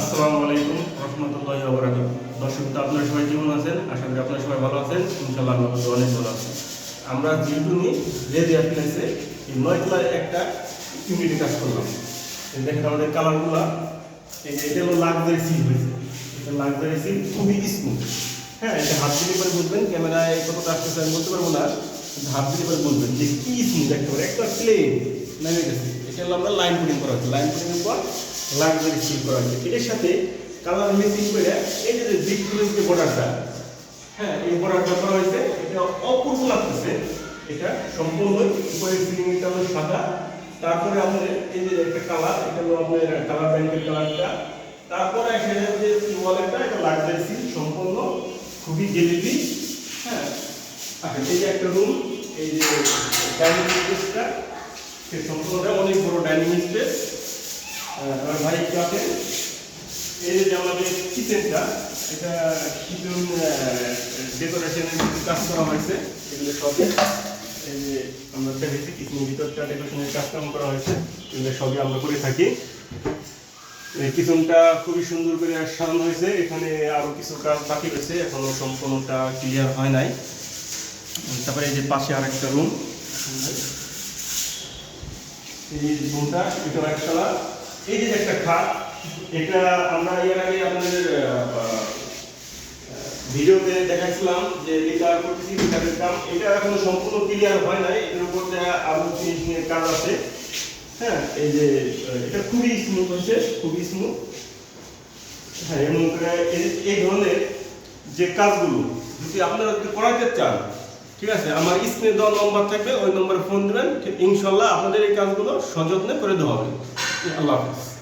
আসসালামু আলাইকুম রহমতুল্লাহ বরাকাত দর্শক, তো আপনারা সবাই কেমন আছেন? আশা করি আপনারা সবাই ভালো আছেন। ইনশাল্লাহ আমরা অনেক ভালো আছি। আমরা যেহেতু নিয়ে রেডি অ্যাপ্লাইসে এই নয়তলায় একটা ইউনিটে কাজ করলাম। দেখেন আমাদের কালারগুলো এটা হলো লাক্সারি সিল হয়েছে। এটা লাক্সারি সিল খুবই স্মুথ হ্যাঁ এটা হাত দিলে পরে বুঝবেন, ক্যামেরায় কতটা আসতেছে আমি বলতে পারব না, কিন্তু হাত দিলে পরে বুঝবেন যে কি স্মুথ একেবারে একটা প্লেন নেমে গেছে এটা আমরা লাইন পুটিং করা হচ্ছে। লাইন পুটিংয়ের পর লাক্সারি সিল করা হচ্ছে। এটার সাথে কালার মেসিং করে এই যে বিগ যে বর্ডারটা হ্যাঁ এই বর্ডারটা করা হয়েছে, এটা অপূর্ব লাগতেছে। এটা সম্পূর্ণ উপরে সিলিংটা হলো সাদা। তারপরে আমাদের এই যে একটা কালার এটা হলো আপনার কালার ব্যাংকের কালারটা তারপরে এখানে যে ওয়ালেটটা এটা লাক্সারি সিল সম্পূর্ণ খুবই জেলিপি হ্যাঁ আচ্ছা এই যে একটা রুম এই যে ডাইনিং স্পেসটা সে সম্পূর্ণ অনেক বড় ডাইনিং স্পেস। আমার ভাই একটু আছে। এই যে আমাদের কিচেনটা, এটা কিচেন ডেকোরেশনের কাজ করা হয়েছে। এগুলো সবই, এই যে আমরা দেখেছি কিচেনের ভিতরটা ডেকোরেশনের কাজ কাম করা হয়েছে। এগুলো সবই আমরা করে থাকি। কিচেনটা খুবই সুন্দর করে সাজানো হয়েছে। এখানে আরও কিছু কাজ বাকি রয়েছে। এখনও সম্পূর্ণটা ক্লিয়ার হয় নাই। তারপরে এই যে পাশে আরেকটা রুম এই রুমটা এটা একতলা এই যে একটা খাট, এটা আমরা এর আগে আপনাদের ভিডিওতে দেখাচ্ছিলাম যে লিকার করতেছি লিকারের কাম এটা এখনও সম্পূর্ণ ক্লিয়ার হয় নাই এটার উপর যে আরও ফিনিশিং এর কাজ আছে। হ্যাঁ এই যে এটা খুবই স্মুথ হচ্ছে, খুবই স্মুথ হ্যাঁ এই- এই ধরনের যে কাজগুলো, যদি আপনারা করাতে চান ঠিক আছে, আমার স্ক্রিনে দেওয়া নম্বর থাকবে, ওই নম্বরে ফোন দেবেন ইনশাল্লাহ আপনাদের এই কাজগুলো সযত্নে করে দেওয়া হবে। আল্লাহ হাফিজ।